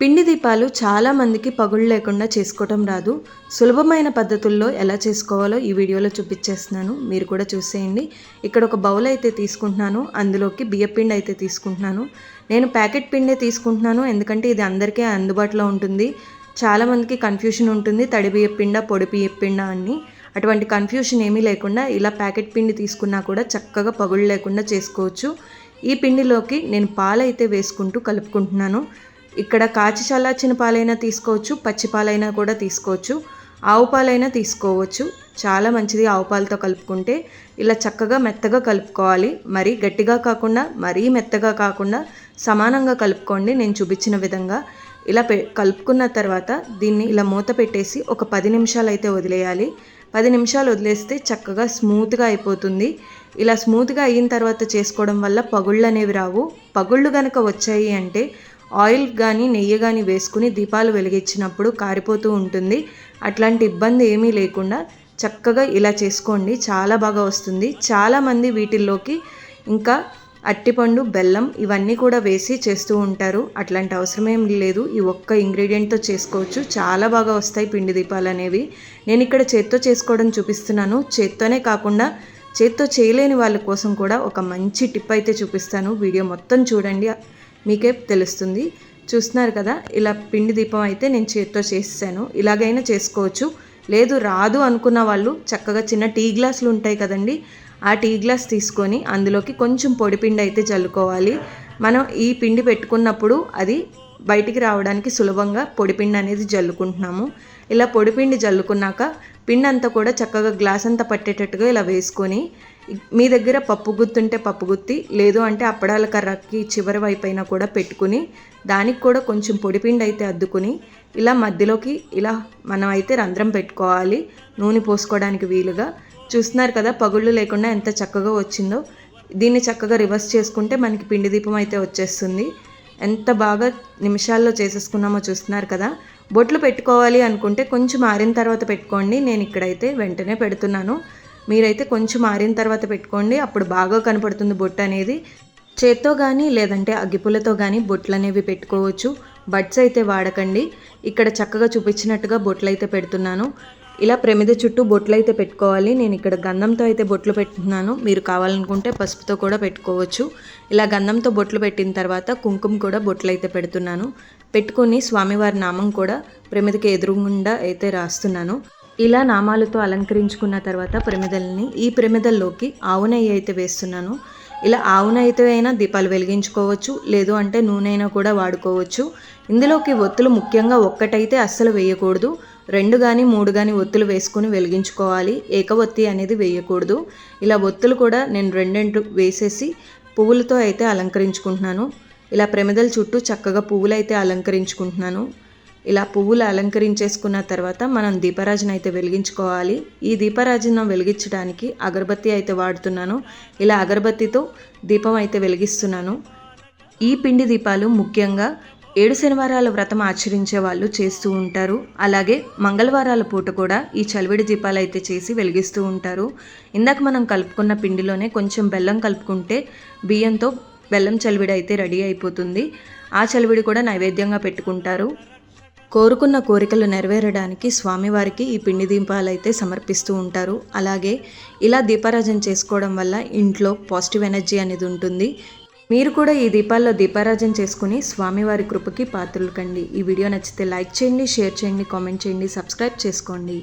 పిండి దీపాలు చాలామందికి పగుళ్ళు లేకుండా చేసుకోవటం రాదు. సులభమైన పద్ధతుల్లో ఎలా చేసుకోవాలో ఈ వీడియోలో చూపించేస్తున్నాను. మీరు కూడా చూసేయండి. ఇక్కడ ఒక బౌల్ అయితే తీసుకుంటున్నాను. అందులోకి బియ్యపిండి అయితే తీసుకుంటున్నాను. నేను ప్యాకెట్ పిండే తీసుకుంటున్నాను. ఎందుకంటే ఇది అందరికీ అందుబాటులో ఉంటుంది. చాలామందికి కన్ఫ్యూషన్ ఉంటుంది. తడి బియ్యపిండ పొడి బియ్యపిండ అని. అటువంటి కన్ఫ్యూషన్ ఏమీ లేకుండా ఇలా ప్యాకెట్ పిండి తీసుకున్నా కూడా చక్కగా పగుళ్ళు లేకుండా చేసుకోవచ్చు. ఈ పిండిలోకి నేను పాలైతే వేసుకుంటూ కలుపుకుంటున్నాను. ఇక్కడ కాచి చల్లార్చిన పాలైనా తీసుకోవచ్చు పచ్చి పాలైనా కూడా తీసుకోవచ్చు ఆవు పాలైనా తీసుకోవచ్చు. చాలా మంచిది ఆవు పాలతో కలుపుకుంటే. ఇలా చక్కగా మెత్తగా కలుపుకోవాలి. మరీ గట్టిగా కాకుండా మరీ మెత్తగా కాకుండా సమానంగా కలుపుకోండి నేను చూపించిన విధంగా. ఇలా పె కలుపుకున్న తర్వాత దీన్ని ఇలా మూత పెట్టేసి ఒక పది నిమిషాలు అయితే వదిలేయాలి. పది నిమిషాలు వదిలేస్తే చక్కగా స్మూత్గా అయిపోతుంది. ఇలా స్మూత్గా అయిన తర్వాత చేసుకోవడం వల్ల పగుళ్ళు అనేవి రావు. పగుళ్ళు కనుక వచ్చాయి అంటే ఆయిల్ కానీ నెయ్యి కానీ వేసుకుని దీపాలు వెలిగించినప్పుడు కారిపోతూ ఉంటుంది. అట్లాంటి ఇబ్బంది ఏమీ లేకుండా చక్కగా ఇలా చేసుకోండి. చాలా బాగా వస్తుంది. చాలామంది వీటిల్లోకి ఇంకా అట్టిపండు బెల్లం ఇవన్నీ కూడా వేసి చేస్తూ ఉంటారు. అట్లాంటి అవసరం ఏం లేదు. ఈ ఒక్క ఇంగ్రీడియంట్తో చేసుకోవచ్చు. చాలా బాగా వస్తాయి పిండి దీపాలు అనేవి. నేను ఇక్కడ చేత్తో చేసుకోవడం చూపిస్తున్నాను. చేత్తోనే కాకుండా చేత్తో చేయలేని వాళ్ళ కోసం కూడా ఒక మంచి టిప్ అయితే చూపిస్తాను. వీడియో మొత్తం చూడండి. మీకే తెలుస్తుంది. చూస్తున్నారు కదా ఇలా పిండి దీపం అయితే నేను చేత్తో చేసాను ఇలాగైనా చేసుకోవచ్చు. లేదు రాదు అనుకున్న వాళ్ళు చక్కగా చిన్న టీ గ్లాసులు ఉంటాయి కదండి ఆ టీ గ్లాస్ తీసుకొని అందులోకి కొంచెం పొడిపిండి అయితే చల్లుకోవాలి. మనం ఈ పిండి పెట్టుకున్నప్పుడు అది బయటికి రావడానికి సులభంగా పొడిపిండి అనేది జల్లుకుంటున్నాము. ఇలా పొడిపిండి జల్లుకున్నాక పిండి అంతా కూడా చక్కగా గ్లాస్ అంతా పట్టేటట్టుగా ఇలా వేసుకొని మీ దగ్గర పప్పు గుత్తుంటే పప్పు గుత్తి లేదు అంటే అప్పడాల కర్రకి చివరి వైపైన కూడా పెట్టుకుని దానికి కూడా కొంచెం పొడిపిండి అయితే అద్దుకుని ఇలా మధ్యలోకి ఇలా మనం అయితే రంధ్రం పెట్టుకోవాలి. నూనె పోసుకోవడానికి వీలుగా. చూస్తున్నారు కదా పగుళ్ళు లేకుండా ఎంత చక్కగా వచ్చిందో. దీన్ని చక్కగా రివర్స్ చేసుకుంటే మనకి పిండి దీపం అయితే వచ్చేస్తుంది. ఎంత బాగా నిమిషాల్లో చేసేసుకున్నామో చూస్తున్నారు కదా. బొట్లు పెట్టుకోవాలి అనుకుంటే కొంచెం ఆరిన తర్వాత పెట్టుకోండి. నేను ఇక్కడైతే వెంటనే పెడుతున్నాను. మీరైతే కొంచెం ఆరిన తర్వాత పెట్టుకోండి. అప్పుడు బాగా కనపడుతుంది బొట్టు అనేది. చేత్తో కానీ లేదంటే అగ్గిపులతో కానీ బొట్లు అనేవి పెట్టుకోవచ్చు. బడ్స్ అయితే వాడకండి. ఇక్కడ చక్కగా చూపించినట్టుగా బొట్లు అయితే పెడుతున్నాను. ఇలా ప్రమిద చుట్టూ బొట్లు అయితే పెట్టుకోవాలి. నేను ఇక్కడ గంధంతో అయితే బొట్లు పెట్టుకున్నాను మీరు కావాలనుకుంటే పసుపుతో కూడా పెట్టుకోవచ్చు. ఇలా గంధంతో బొట్లు పెట్టిన తర్వాత కుంకుమ కూడా బొట్లు అయితే పెడుతున్నాను. పెట్టుకొని స్వామివారి నామం కూడా ప్రమిదకి ఎదురుగుండా అయితే రాస్తున్నాను. ఇలా నామాలతో అలంకరించుకున్న తర్వాత ప్రమిదల్ని ఈ ప్రమిదల్లోకి ఆవు నెయ్యి అయితే వేస్తున్నాను. ఇలా ఆవు నెయ్యితో అయినా దీపాలు వెలిగించుకోవచ్చు. లేదు అంటే నూనె అయినా కూడా వాడుకోవచ్చు. ఇందులోకి ఒత్తులు ముఖ్యంగా ఒక్కటైతే అస్సలు వేయకూడదు. రెండు కానీ మూడు కానీ ఒత్తులు వేసుకుని వెలిగించుకోవాలి. ఏకవత్తి అనేది వేయకూడదు. ఇలా ఒత్తులు కూడా నేను రెండెంటు వేసేసి పువ్వులతో అయితే అలంకరించుకుంటున్నాను. ఇలా ప్రమిదల చుట్టూ చక్కగా పువ్వులు అయితే అలంకరించుకుంటున్నాను. ఇలా పువ్వులు అలంకరించేసుకున్న తర్వాత మనం దీపరాజన అయితే వెలిగించుకోవాలి. ఈ దీపరాజును వెలిగించడానికి అగరబత్తి అయితే వాడుతున్నాను. ఇలా అగరబత్తితో దీపం అయితే వెలిగిస్తున్నాను. ఈ పిండి దీపాలు ముఖ్యంగా ఏడు శనివారాల వ్రతం ఆచరించే వాళ్ళు చేస్తూ ఉంటారు. అలాగే మంగళవారాల పూట కూడా ఈ చలివిడి దీపాలు అయితే చేసి వెలిగిస్తూ ఉంటారు. ఇందాక మనం కలుపుకున్న పిండిలోనే కొంచెం బెల్లం కలుపుకుంటే బియ్యంతో బెల్లం చలివిడి అయితే రెడీ అయిపోతుంది. ఆ చలివిడి కూడా నైవేద్యంగా పెట్టుకుంటారు. కోరుకున్న కోరికలు నెరవేరడానికి స్వామివారికి ఈ పిండి దీపాలు అయితే సమర్పిస్తూ ఉంటారు. అలాగే ఇలా దీపారాజన చేసుకోవడం వల్ల ఇంట్లో పాజిటివ్ ఎనర్జీ అనేది ఉంటుంది. మీరు కూడా ఈ దీపాల్లో దీపారాజన చేసుకుని స్వామివారి కృపకి పాత్రలు కండి. ఈ వీడియో నచ్చితే లైక్ చేయండి షేర్ చేయండి కామెంట్ చేయండి సబ్స్క్రైబ్ చేసుకోండి.